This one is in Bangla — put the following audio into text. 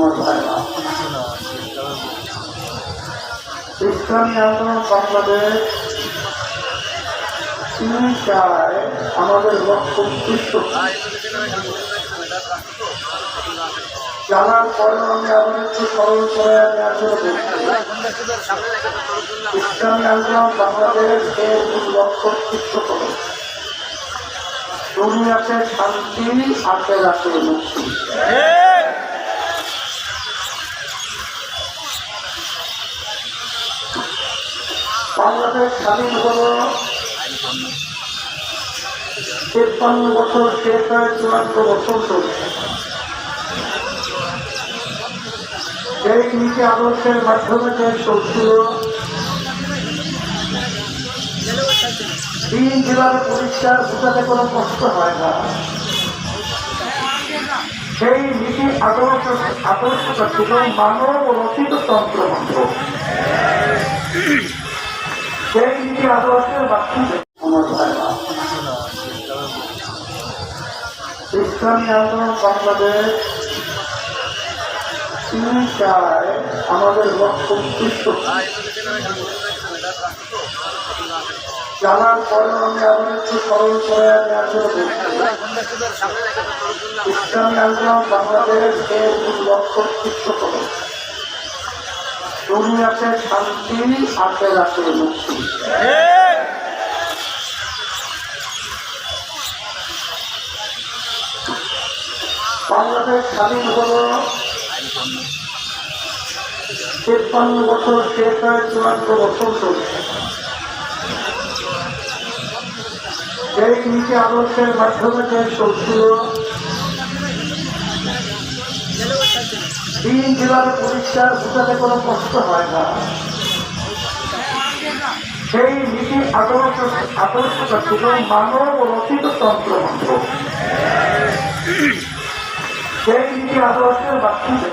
আমার ইসলামী আন্দোলন বাংলাদেশ তিনি চায় আমাদের জানার পরেও আমি আবার একটু স্মরণ করে আমি আসলে ইসলামী আন্দোলন বাংলাদেশ এর করে দুনিয়াতে শান্তি আটকে রাখতে মুক্তি। বাংলাদেশ স্বাধীন হল তেপ্পান্ন বছর শেষ হয়ে চূড়ান্ত বছর চলছে এই নীতি আদর্শের মাধ্যমে যে চলছিল, দিন যেভাবে পরিষ্কার বোঝাতে কোনো কষ্ট হয় না। সেই নীতি আদর্শ আদর্শটা ছিল মানব রচিত তন্ত্র ইসলামী আন্দোলন বাংলাদেশ তিনি চায় আমাদের লক্ষ্য উদ্দেশ্য জানার পরেও আমি আবার একটু স্মরণ করে আমি আসলে ইসলামী লক্ষ্য উদ্দেশ্য করে দুনিয়াতে শান্তি আটকে রাখতে মুক্তি। বাংলাদেশ স্বাধীন হল তেপ্পান্ন বছর হয়ে চূড়ান্ত বছর চলছে এই নীতি আদর্শের মাধ্যমে যে চলছিল। দিন জেলার পরিষ্কার বোঝাতে কোনো কষ্ট হয় না। সেই নীতি আদর্শ আদর্শটা ছিল মানব রচিত তন্ত্র সেই নীতি আদর্শের মাধ্যমে